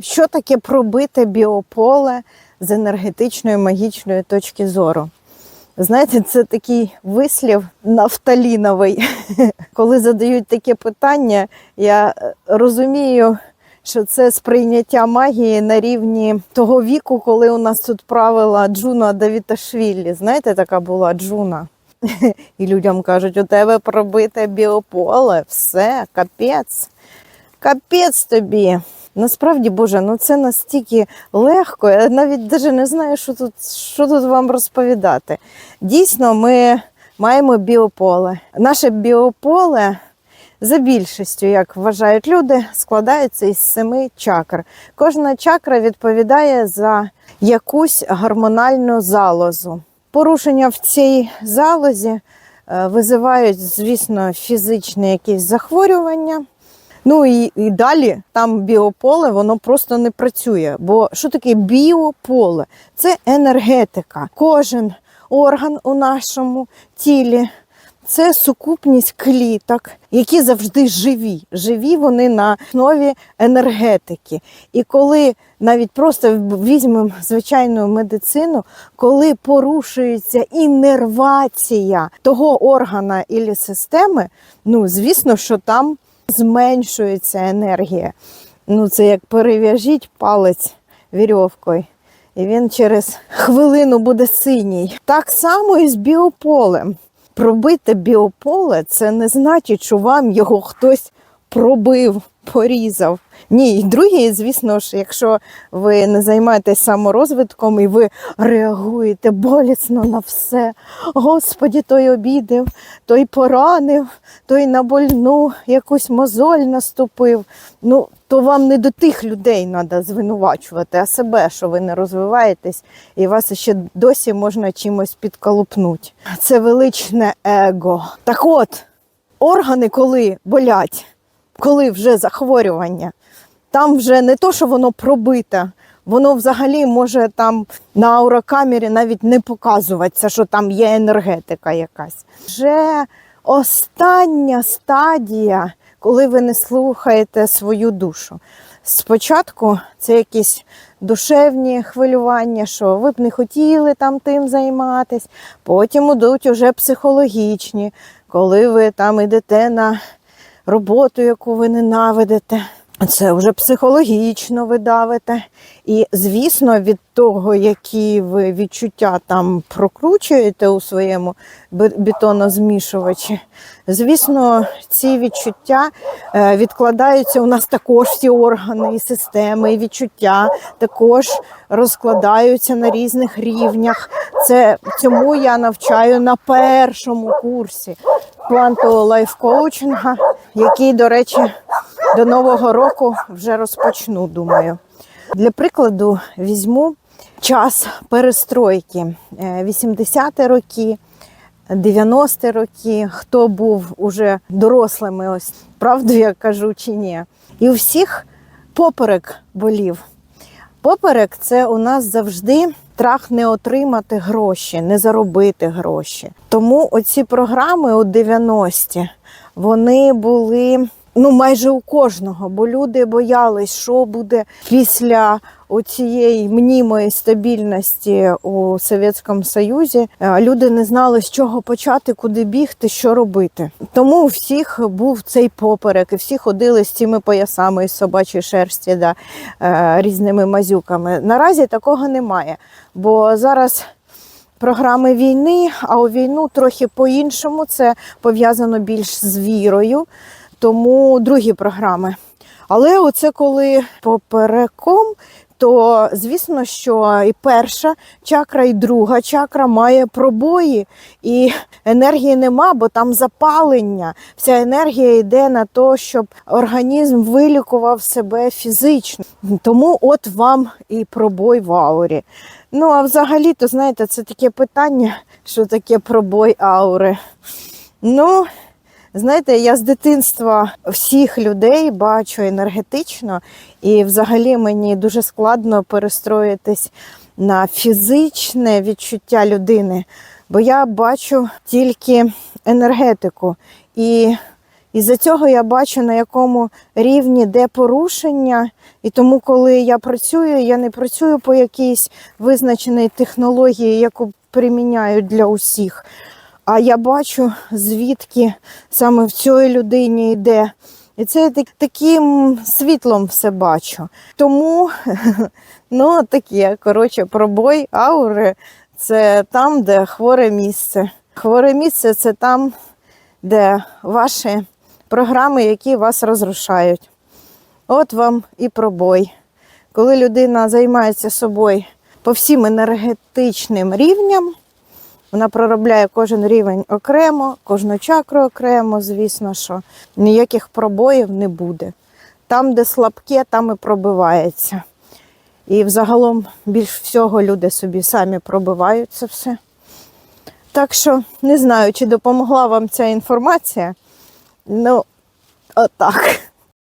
що таке пробите біополе з енергетичної магічної точки зору? Знаєте, це такий вислів нафталіновий. Коли задають таке питання, я е, розумію, що це сприйняття магії на рівні того віку, коли у нас тут правила Джуна Давіташвілі. Знаєте, така була Джуна. І людям кажуть, у тебе пробите біополе, все, капець. Капець тобі. Насправді, Боже, ну це настільки легко. Я навіть даже не знаю, що тут, що тут вам розповідати. Дійсно, ми маємо біополе. Наше біополе за більшістю, як вважають люди, складається із семи чакр. Кожна чакра відповідає за якусь гормональну залозу. Порушення в цій залозі е, визивають, звісно, фізичні якісь захворювання. Ну і, і далі там біополе воно просто не працює. Бо що таке біополе? Це енергетика. Кожен орган у нашому тілі це сукупність кліток, які завжди живі. Живі вони на основі енергетики. І коли навіть просто візьмемо звичайну медицину, коли порушується іннервація того органа і системи, ну звісно, що там зменшується енергія. Ну, це як перев'яжіть палець вірьовкою, і він через хвилину буде синій. Так само і з біополем. Пробити біополе це не значить, що вам його хтось пробив, порізав. Ні, і друге, звісно ж, якщо ви не займаєтесь саморозвитком і ви реагуєте болісно на все. Господі, той обідав, той поранив, той на больну якусь мозоль наступив. Ну, то вам не до тих людей треба звинувачувати, а себе, що ви не розвиваєтесь, і вас ще досі можна чимось підколупнути. Це величне его. Так от, органи, коли болять, коли вже захворювання, там вже не то, що воно пробите, воно взагалі може там на аурокамері навіть не показуватися, що там є енергетика якась. Вже остання стадія, коли ви не слухаєте свою душу. Спочатку це якісь душевні хвилювання, що ви б не хотіли там тим займатися. Потім ідуть уже психологічні, коли ви там йдете на роботу, яку ви ненавидите. Це вже психологічно ви давите. І, звісно, від того, які ви відчуття там прокручуєте у своєму бе- бетонозмішувачі, звісно, ці відчуття е, відкладаються у нас також всі органи і системи, і відчуття також розкладаються на різних рівнях. Це цьому я навчаю на першому курсі квантового лайфкоучинга, який, до речі, до нового року вже розпочну, думаю. Для прикладу візьму час перестройки. Е, 80-ті роки, 90-ті роки, хто був уже дорослими, ось правду я кажу чи ні. І у всіх поперек болів. Поперек це у нас завжди страх не отримати гроші, не заробити гроші. Тому оці програми у 90-ті вони були ну майже у кожного, бо люди боялись, що буде після оцієї мнімої стабільності у Совєтському Союзі. Е, Люди не знали, з чого почати, куди бігти, що робити. Тому у всіх був цей поперек, і всі ходили з цими поясами із собачої шерсті, да, е, різними мазюками. Наразі такого немає, бо зараз. Програми війни, а у війну трохи по-іншому. Це пов'язано більш з вірою, тому другі програми. Але оце коли попереком, то звісно, що і перша чакра, і друга чакра має пробої, і енергії нема, бо там запалення. Вся енергія йде на те, щоб організм вилікував себе фізично. Тому от вам і пробой в аурі. Ну, а взагалі, то знаєте, це таке питання, що таке пробой аури. Ну, знаєте, я з дитинства всіх людей бачу енергетично, і взагалі мені дуже складно перестроїтись на фізичне відчуття людини, бо я бачу тільки енергетику. І І за цього я бачу, на якому рівні де порушення. І тому, коли я працюю, я не працюю по якійсь визначеній технології, яку приміняють для усіх. А я бачу, звідки саме в цій людині йде. І це таким світлом все бачу. Тому ну, таке, коротше, пробой аури це там, де хворе місце. Хворе місце це там, де ваші програми, які вас розрушають. От вам і пробой. Коли людина займається собою по всім енергетичним рівням, вона проробляє кожен рівень окремо, кожну чакру окремо, звісно, що ніяких пробоїв не буде. Там, де слабке, там і пробивається. І взагалом більш всього люди собі самі пробивають це все. Так що не знаю, чи допомогла вам ця інформація. Ну, отак.